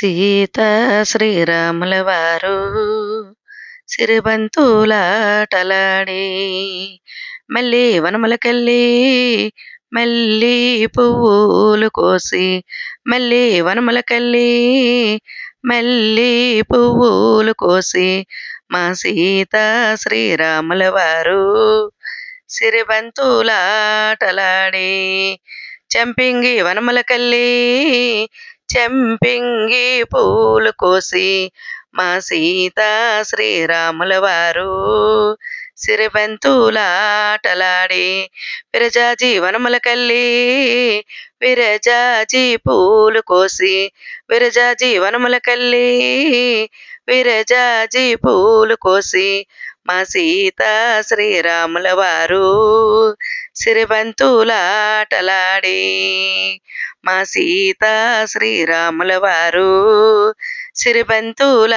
సీత శ్రీరాముల వారు సిరిబంతులాటలాడి మళ్ళీ వనములకెళ్ళి మళ్ళీ పువ్వులు కోసి మళ్ళీ వనములకెళ్ళి మళ్ళీ పువ్వులు కోసి మా సీత శ్రీరాముల వారు సిరిబంతులాటలాడి చంపింగి వనములకెళ్ళి చెంపింగి పూలు కోసి మా సీత శ్రీరాముల వారు సిరిబంతులాటలాడి విరజాజి వనములకెళ్ళి విరజాజి పూలు కోసి విరజాజి వనములకెళ్ళి విరజాజి పూలు కోసి మా సీత శ్రీరాముల వారు సిరిబంతులాటలాడి మా సీత శ్రీరాముల వారు. సిరిబంతులాటలాడి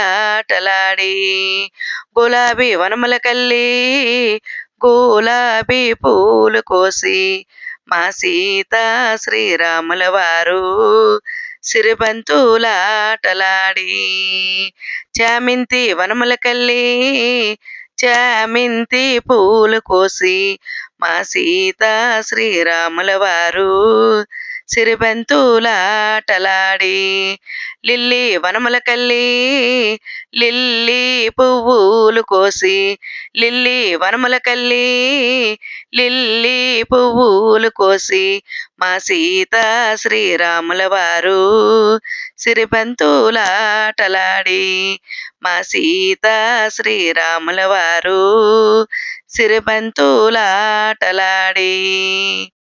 గులాబీ వనములకెళ్ళి గులాబీ పూలు కోసి మా సీత శ్రీరాముల వారు. సిరిబంతులాటలాడి చామింతి వనములకెళ్ళి చామింతి పూలు కోసి మా సీత శ్రీరాముల వారు సిరిబంతులాటలాడి లిల్లీ వనములకెళ్ళి లిల్లీ పువ్వులు కోసి లిల్లీ వనములకెళ్ళి లిల్లీ పువ్వులు కోసి మా సీత శ్రీరాముల వారు సిరిపంతులాటలాడి మా సీత శ్రీరాముల వారు సిరిపంతులాటలాడి.